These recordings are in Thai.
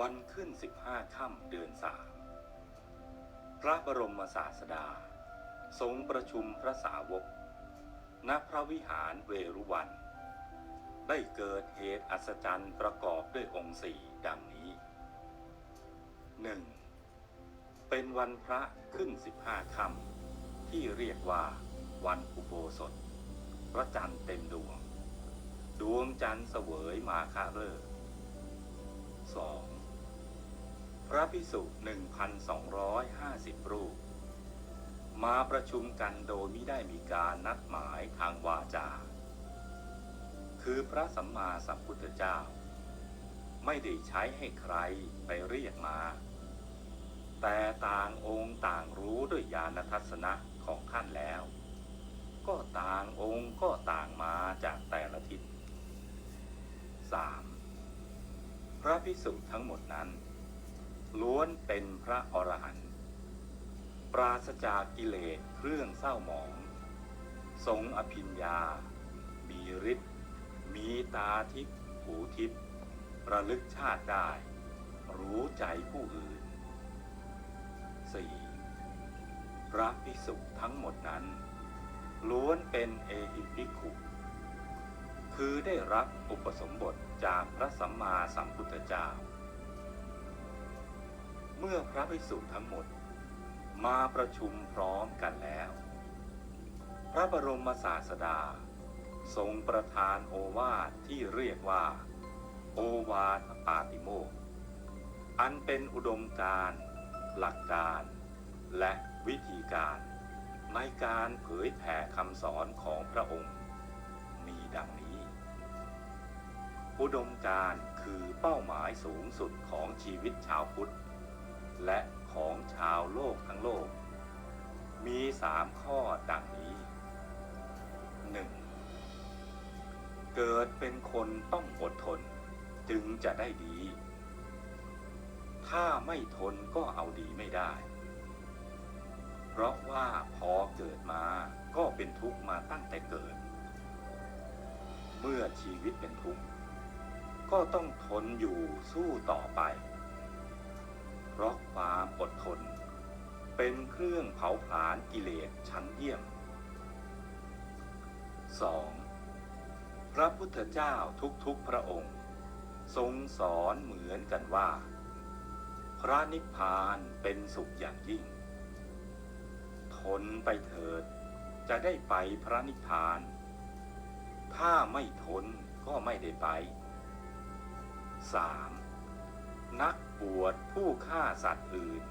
วันขึ้นสิบห้าค่ำเดือนสามพระบรมศาสดา ทรงประชุมพระสาวก ณพระวิหารเวรุวัน ได้เกิดเหตุอัศจรรย์ประกอบด้วยองค์สี่ดังนี้หนึ่งเป็นวันพระขึ้นสิบห้าค่ำที่เรียกว่าวันอุโบสถ พระจันทร์เต็มดวง ดวงจันทร์เสวยมาคาเริกสอง พระพิสุ1,250 รูป มาประชุมกันโดยม่ได้มีการนัดหมายทางวาจา คือพระสัมมาสัมพุทธเจ้า ไม่ได้ใช้ให้ใครไปเรียกมา แต่ต่างองค์ต่างรู้ด้วยญาณทัศนะของท่านแล้ว ก็ต่างองค์ก็ต่างมาจากแต่ละทิศ 3. พระพิสุทั้งหมดนั้น ล้วนเป็นพระอรหันต์ปราศจากกิเลสเครื่องเศร้าหมอง ทรงอภิญญา มีฤทธิ์มีตาทิพย์หูทิพย์ระลึกชาติได้ รู้ใจผู้อื่น 4. พระพิสุทั้งหมดนั้น ล้วนเป็นเอหิภิกขุคือได้รับอุปสมบทจากพระสัมมาสัมพุทธเจ้า เมื่อพระภิกษุทั้งหมด มาประชุมพร้อมกันแล้ว พระบรมศาสดา ทรงประทานโอวาทที่เรียกว่า โอวาทปาติโมกอันเป็นอุดมการหลักการ และวิธีการ ในการเผยแผ่คำสอนของพระองค์ มีดังนี้ อุดมการคือเป้าหมายสูงสุดของชีวิตชาวพุทธ และของชาวโลกทั้งโลก มีสามข้อดังนี้ 1. เกิดเป็นคนต้องอดทนจึงจะได้ดี ถ้าไม่ทนก็เอาดีไม่ได้ เพราะว่าพอเกิดมาก็เป็นทุกข์มาตั้งแต่เกิด เมื่อชีวิตเป็นทุกข์ก็ต้องทนอยู่สู้ต่อไป เพราะความอดทน เป็นเครื่องเผาผลาญกิเลสชั้นเยี่ยม 2. พระพุทธเจ้าทุกๆพระองค์ ทรงสอนเหมือนกันว่า พระนิพพานเป็นสุขอย่างยิ่ง ทนไปเถิด จะได้ไปพระนิพพาน ถ้าไม่ทนก็ไม่ได้ไป 3. นัก บวชผู้ฆ่าสัตว์อื่น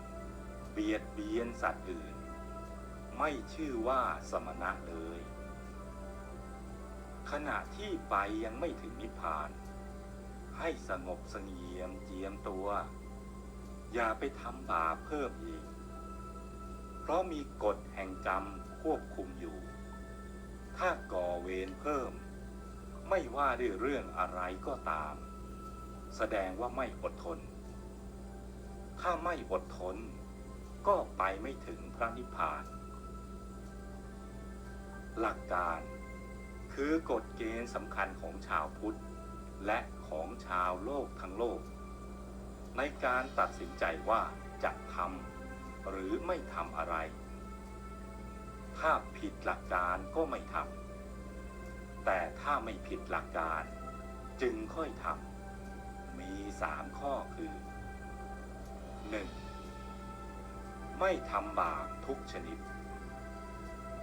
เบียดเบียนสัตว์อื่น ไม่ชื่อว่าสมณะเลย ขณะที่ไปยังไม่ถึงนิพพาน ให้สงบเสงี่ยมเจียมตัว อย่าไปทำบาปเพิ่มอีก เพราะมีกฎแห่งกรรมควบคุมอยู่ ถ้าก่อเวรเพิ่ม ไม่ว่าด้วยเรื่องอะไรก็ตาม แสดงว่าไม่อดทน ถ้าไม่อดทน ก็ไปไม่ถึงพระนิพพาน หลักการคือกฎเกณฑ์สำคัญของชาวพุทธ และของชาวโลกทั้งโลก ในการตัดสินใจว่าจะทำหรือไม่ทำอะไร ถ้าผิดหลักการก็ไม่ทำแต่ถ้าไม่ผิดหลักการ จึงค่อยทำมีสามข้อคือ 1. ไม่ทำบาปทุกชนิด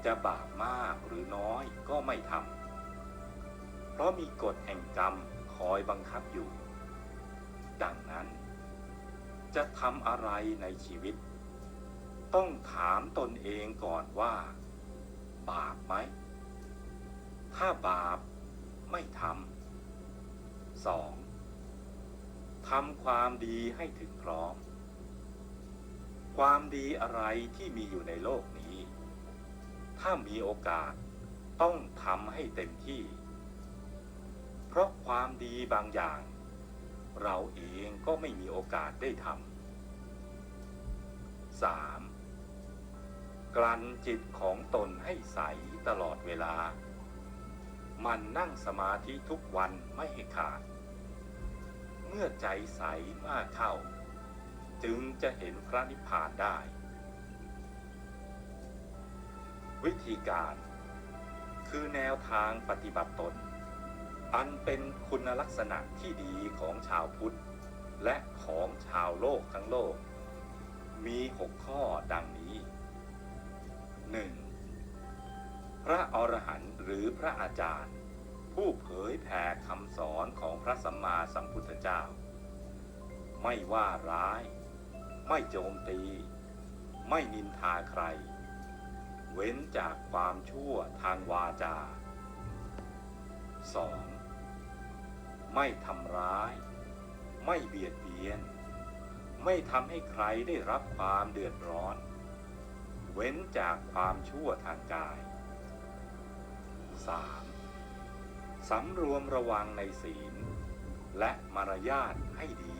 จะบาปมากหรือน้อยก็ไม่ทำ เพราะมีกฎแห่งกรรมคอยบังคับอยู่ ดังนั้น จะทำอะไรในชีวิต ต้องถามตนเองก่อนว่า บาปไหม ถ้าบาปไม่ทำสองทำความดีให้ถึงพร้อม ความดีอะไรที่มีอยู่ในโลกนี้ ถ้ามีโอกาสต้องทำให้เต็มที่ เพราะความดีบางอย่าง เราเองก็ไม่มีโอกาสได้ทำ 3. กลั่นจิตของตนให้ใสตลอดเวลา มันนั่งสมาธิทุกวันไม่ให้ขาด เมื่อมื่อใจใสมากเข้า จึงจะเห็นพระนิพพานได้ วิธีการ คือแนวทางปฏิบัติตน อันเป็นคุณลักษณะที่ดีของชาวพุทธ และของชาวโลกทั้งโลก มีหกข้อดังนี้ 1. พระอรหันต์หรือพระอาจารย์ ผู้เผยแผ่คำสอนของพระสัมมาสัมพุทธเจ้าไม่ว่าร้าย ไม่โจมตี ไม่นินทาใคร เว้นจากความชั่วทางวาจา 2. ไม่ทำร้าย ไม่เบียดเบียน ไม่ทำให้ใครได้รับความเดือดร้อน เว้นจากความชั่วทางกาย 3. สำรวมระวังในศีล และมารยาทให้ดี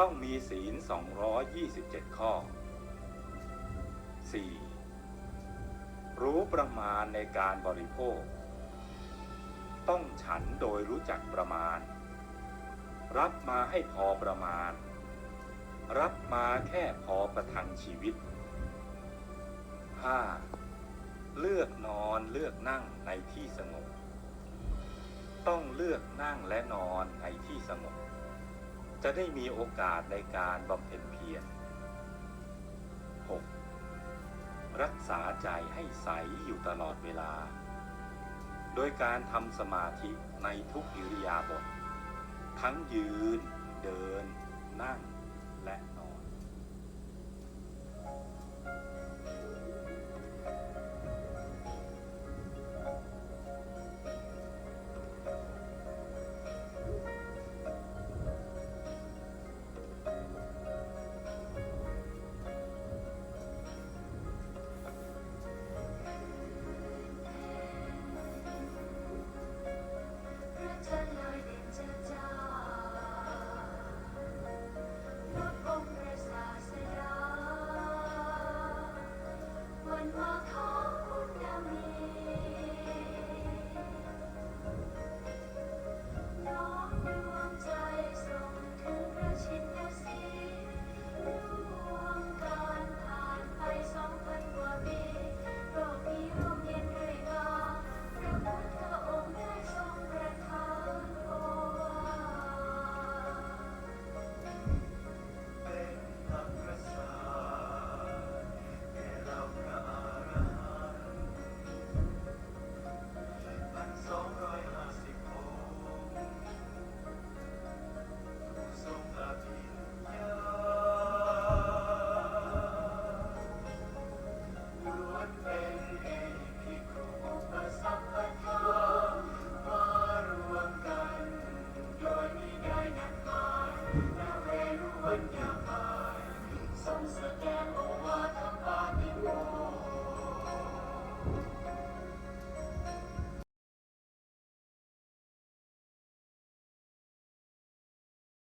ต้องมีศีล 227 ข้อ 4. รู้ประมาณในการบริโภค ต้องฉันโดยรู้จักประมาณ รับมาให้พอประมาณ รับมาแค่พอประทังชีวิต 5. เลือกนอนเลือกนั่งในที่สงบ ต้องเลือกนั่งและนอนในที่สงบ จะได้มีโอกาสในการบำเพ็ญเพียร 6. รักษาใจให้ใสอยู่ตลอดเวลา โดยการทำสมาธิในทุกอิริยาบถทั้งยืน เดิน นั่ง